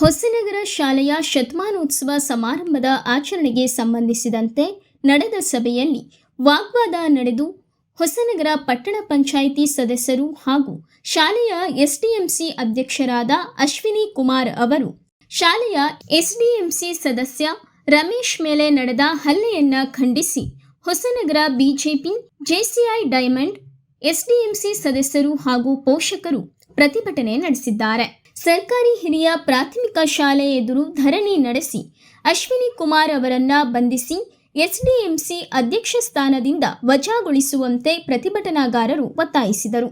ಹೊಸನಗರ ಶಾಲೆಯ ಶತಮಾನೋತ್ಸವ ಸಮಾರಂಭದ ಆಚರಣೆಗೆ ಸಂಬಂಧಿಸಿದಂತೆ ನಡೆದ ಸಭೆಯಲ್ಲಿ ವಾಗ್ವಾದ ನಡೆದು ಹೊಸನಗರ ಪಟ್ಟಣ ಪಂಚಾಯಿತಿ ಸದಸ್ಯರು ಹಾಗೂ ಶಾಲೆಯ ಎಸ್ಡಿಎಂಸಿ ಅಧ್ಯಕ್ಷರಾದ ಅಶ್ವಿನಿ ಕುಮಾರ್ ಅವರು, ಶಾಲೆಯ ಎಸ್ಡಿಎಂಸಿ ಸದಸ್ಯ ರಮೇಶ್ ಮೇಲೆ ನಡೆದ ಹಲ್ಲೆಯನ್ನ ಖಂಡಿಸಿ Hosanagara BJP, JCI diamond, SDMC ಸದಸ್ಯರು ಹಾಗೂ ಪೋಷಕರು ಪ್ರತಿಭಟನೆ ನಡೆಸಿದ್ದಾರೆ. ಸರ್ಕಾರಿ ಹಿರಿಯ ಪ್ರಾಥಮಿಕ ಶಾಲೆ ಎದುರು ಧರಣಿ ನಡೆಸಿ ಅಶ್ವಿನಿ ಕುಮಾರ್ ಅವರನ್ನ ಬಂಧಿಸಿ ಎಸ್ಡಿಎಂಸಿ ಅಧ್ಯಕ್ಷ ಸ್ಥಾನದಿಂದ ವಜಾಗೊಳಿಸುವಂತೆ ಪ್ರತಿಭಟನಾಗಾರರು ಒತ್ತಾಯಿಸಿದರು.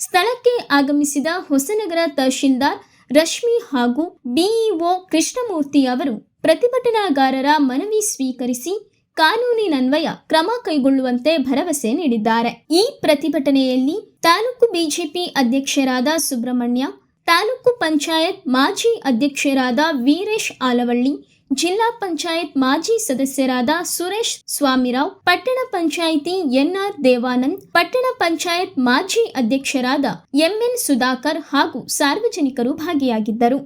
ಸ್ಥಳಕ್ಕೆ ಆಗಮಿಸಿದ ಹೊಸನಗರ ತಹಶೀಲ್ದಾರ್ ರಶ್ಮಿ ಹಾಗೂ ಬಿಇಒ ಕೃಷ್ಣಮೂರ್ತಿ ಅವರು ಪ್ರತಿಭಟನಾಗಾರರ ಮನವಿ ಸ್ವೀಕರಿಸಿ ಕಾನೂನಿನನ್ವಯ ಕ್ರಮ ಕೈಗೊಳ್ಳುವಂತೆ ಭರವಸೆ ನೀಡಿದ್ದಾರೆ. ಈ ಪ್ರತಿಭಟನೆಯಲ್ಲಿ ತಾಲೂಕು ಬಿಜೆಪಿ ಅಧ್ಯಕ್ಷರಾದ ಸುಬ್ರಹ್ಮಣ್ಯ ತಾಲೂಕು ಪಂಚಾಯತ್ ಮಾಜಿ ಅಧ್ಯಕ್ಷರಾದ ವೀರೇಶ್ ಆಲವಳ್ಳಿ, ಜಿಲ್ಲಾ ಪಂಚಾಯತ್ ಮಾಜಿ ಸದಸ್ಯರಾದ ಸುರೇಶ್ ಸ್ವಾಮಿರಾವ್, ಪಟ್ಟಣ ಪಂಚಾಯಿತಿ ಎನ್ಆರ್ ದೇವಾನಂದ್, ಪಟ್ಟಣ ಪಂಚಾಯತ್ ಮಾಜಿ ಅಧ್ಯಕ್ಷರಾದ ಎಂಎನ್ ಸುಧಾಕರ್ ಹಾಗೂ ಸಾರ್ವಜನಿಕರು ಭಾಗಿಯಾಗಿದ್ದರು.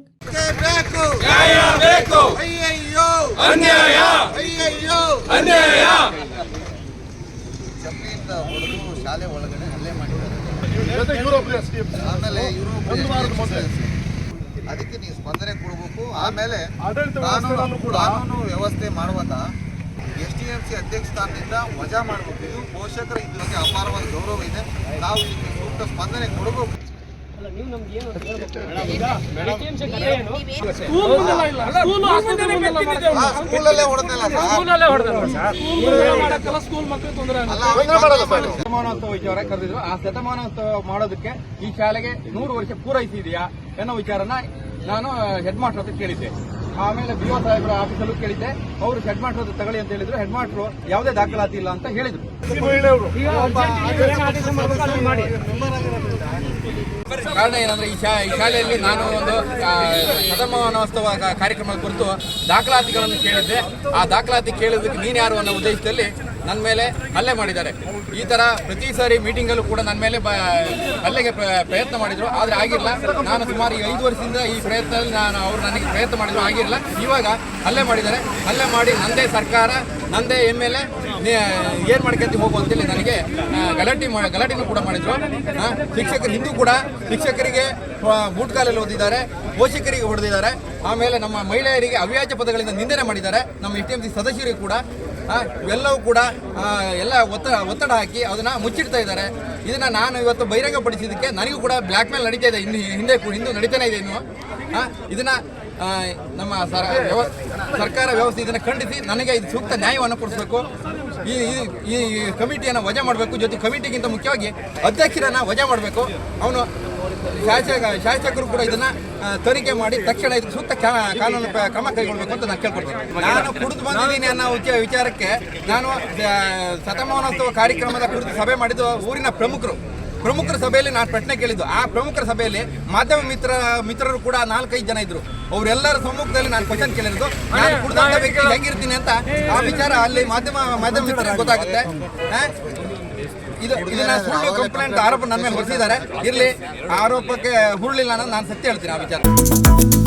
ಶಾಲೆ ಒಳಗಡೆ ಹಲ್ಲೆ ಮಾಡಿದ್ದಾರೆ. ಯುರೋಪ್. ಅದಕ್ಕೆ ನೀವು ಸ್ಪಂದನೆ ಕೊಡಬೇಕು. ಆಮೇಲೆ ಕಾನೂನು ವ್ಯವಸ್ಥೆ ಮಾಡುವಾಗ ಎಸ್ ಟಿ ಎಂ ಸಿ ಅಧ್ಯಕ್ಷ ಸ್ಥಾನದಿಂದ ವಜಾ ಮಾಡಬೇಕು. ಇದು ಪೋಷಕರ ಇದ್ರ ಅಪಾರವಾದ ಗೌರವ ಇದೆ. ನಾವು ಇದಕ್ಕೆ ಸೂಕ್ತ ಸ್ಪಂದನೆ ಕೊಡಬೇಕು. ಸ್ಕೂಲಲ್ಲೇ ಹೊಡೆದಲ್ಲ ಸರ್ ಅಲ್ಲ ಮಾಡಲ್ಲ ಸರ್ ಶತಮಾನೋತ್ಸವ ವಿಚಾರ ಕರೆದಿದ್ರು ಆ ಶತಮಾನೋತ್ಸವ ಮಾಡೋದಕ್ಕೆ ಈ ಶಾಲೆಗೆ ನೂರು ವರ್ಷ ಪೂರೈಸಿದೆಯಾ ಅನ್ನೋ ವಿಚಾರನ ನಾನು ಹೆಡ್ ಮಾಸ್ಟರ್ ಹತ್ರ ಕೇಳಿದ್ದೆ ಆಮೇಲೆ ಬಿ ಒ ಸಾಹೇಬ್ರ ಆಫೀಸಲ್ಲೂ ಕೇಳಿದ್ದೆ ಅವರು ಹೆಡ್ ಮಾಸ್ಟರ್ ಹತ್ರ ತಗೊಳ್ಳಿ ಅಂತ ಹೇಳಿದ್ರು ಹೆಡ್ ಮಾಸ್ಟರ್ ಯಾವುದೇ ದಾಖಲಾತಿ ಇಲ್ಲ ಅಂತ ಹೇಳಿದ್ರು ಕಾರಣ ಏನಂದ್ರೆ ಈ ಶಾ- ಈ ಶಾಲೆಯಲ್ಲಿ ನಾನು ಒಂದು ಕಾರ್ಯಕ್ರಮ ಕಾರ್ಯಕ್ರಮದ ಕುರಿತು ದಾಖಲಾತಿಗಳನ್ನು ಕೇಳಿದ್ದೆ. ಆ ದಾಖಲಾತಿ ಕೇಳಿದ್ದಕ್ಕೆ ನೀನು ಯಾರು ಅನ್ನೋ ಉದ್ದೇಶದಲ್ಲಿ ನನ್ನ ಮೇಲೆ ಹಲ್ಲೆ ಮಾಡಿದ್ದಾರೆ. ಈ ತರ ಪ್ರತಿ ಸಾರಿ ಮೀಟಿಂಗಲ್ಲೂ ಕೂಡ ನನ್ನ ಮೇಲೆ ಹಲ್ಲೆಗೆ ಪ್ರಯತ್ನ ಮಾಡಿದ್ರು. ಆದ್ರೆ ಆಗಿಲ್ಲ. ನಾನು ಸುಮಾರು ಐದು ವರ್ಷದಿಂದ ಈ ಪ್ರಯತ್ನದಲ್ಲಿ ನಾನು ಅವರು ನನಗೆ ಪ್ರಯತ್ನ ಮಾಡಿದ್ರು. ಆಗಿಲ್ಲ. ಇವಾಗ ಹಲ್ಲೆ ಮಾಡಿದ್ದಾರೆ. ಹಲ್ಲೆ ಮಾಡಿ ನಂದೇ ಸರ್ಕಾರ, ನಂದೇ ಎಂ ಎಲ್ ಎ ಏನ್ ಮಾಡ್ಕೊಂತ ಹೋಗು ನನಗೆ ಗಲಾಟಿ ಗಲಾಟೆನೂ ಕೂಡ ಮಾಡಿದ್ರು. ಶಿಕ್ಷಕರು ಹಿಂದೂ ಕೂಡ ಶಿಕ್ಷಕರಿಗೆ ಬೂಟ್ಕಾಲಲ್ಲಿ ಓದಿದ್ದಾರೆ. ಪೋಷಕರಿಗೆ ಹೊಡೆದಿದ್ದಾರೆ. ಆಮೇಲೆ ನಮ್ಮ ಮಹಿಳೆಯರಿಗೆ ಅವ್ಯಾಜ್ಯ ಪದಗಳಿಂದ ನಿಂದನೆ ಮಾಡಿದ್ದಾರೆ. ನಮ್ಮ ಎ ಟಿ ಎಂ ಸಿ ಸದಸ್ಯರಿಗೆ ಕೂಡ. ಇವೆಲ್ಲವೂ ಕೂಡ ಎಲ್ಲ ಒತ್ತಡ ಒತ್ತಡ ಹಾಕಿ ಅದನ್ನು ಮುಚ್ಚಿಡ್ತಾ ಇದ್ದಾರೆ. ಇದನ್ನು ನಾನು ಇವತ್ತು ಬಹಿರಂಗಪಡಿಸಿದ್ದಕ್ಕೆ ನನಗೂ ಕೂಡ ಬ್ಲ್ಯಾಕ್ ಮೇಲ್ ನಡೀತಾ ಇದೆ. ಇನ್ನು ಹಿಂದೆ ಹಿಂದೂ ನಡೀತಾನೆ ಇದೆ ಇನ್ನು. ಇದನ್ನು ನಮ್ಮ ಸರ- ಸರ್ಕಾರ ವ್ಯವಸ್ಥೆ ಇದನ್ನು ಖಂಡಿಸಿ ನನಗೆ ಇದು ಸೂಕ್ತ ನ್ಯಾಯವನ್ನು ಕೊಡಿಸ್ಬೇಕು. ಈ- ಈ ಕಮಿಟಿಯನ್ನು ವಜಾ ಮಾಡಬೇಕು. ಜೊತೆ ಕಮಿಟಿಗಿಂತ ಮುಖ್ಯವಾಗಿ ಅಧ್ಯಕ್ಷರನ್ನು ವಜಾ ಮಾಡಬೇಕು. ಅವನು ಶಾಸಕ ಶಾಸಕರು ಕೂಡ ಇದನ್ನ ತನಿಖೆ ಮಾಡಿ ತಕ್ಷಣ ಇದಕ್ಕೆ ಸೂಕ್ತ ಕಾನೂನು ಕ್ರಮ ಕೈಗೊಳ್ಳಬೇಕು ಅಂತ ನಾನು ಕೇಳ್ಕೊಡ್ತೀನಿ ನಾನು ಕುಡಿದು ಬಂದಿದ್ದೀನಿ ಅನ್ನೋ ವಿಚಾರಕ್ಕೆ ನಾನು ಶತಮಾನೋತ್ಸವ ಕಾರ್ಯಕ್ರಮದ ಕುರಿತು ಸಭೆ ಮಾಡಿದ್ದು ಊರಿನ ಪ್ರಮುಖರು. ಪ್ರಮುಖರ ಸಭೆಯಲ್ಲಿ ನಾನು ಪ್ರಶ್ನೆ ಕೇಳಿದ್ದು. ಆ ಪ್ರಮುಖರ ಸಭೆಯಲ್ಲಿ ಮಾಧ್ಯಮ ಮಿತ್ರ, ಮಿತ್ರರು ಕೂಡ ನಾಲ್ಕೈದು ಜನ ಇದ್ರು. ಅವರೆಲ್ಲರ ಸಮ್ಮುಖದಲ್ಲಿ ನಾನು ಕ್ವಶನ್ ಕೇಳಿರೋದು. ನಾನು ಕುಡಿದಂತ ವ್ಯಕ್ತಿ ಹೆಂಗಿರ್ತೀನಿ ಅಂತ ಆ ವಿಚಾರ ಅಲ್ಲಿ ಮಾಧ್ಯಮ ಮಾಧ್ಯಮ ಮಿತ್ರರಿಗೆ ಗೊತ್ತಾಗುತ್ತೆ? ಇದು ಇದನ್ನ ಸುಳ್ಳು ಕಂಪ್ಲೇಂಟ್ ಆರೋಪ ನನ್ನ ಮೇಲೆ ಹೊರಿಸಿದ್ದಾರೆ. ಇರ್ಲಿ ಆರೋಪಕ್ಕೆ ಹುರುಳಿಲ್ಲ ಅನ್ನೋದು ನಾನು ಸತ್ಯ ಹೇಳ್ತೀನಿ ಆ ವಿಚಾರ.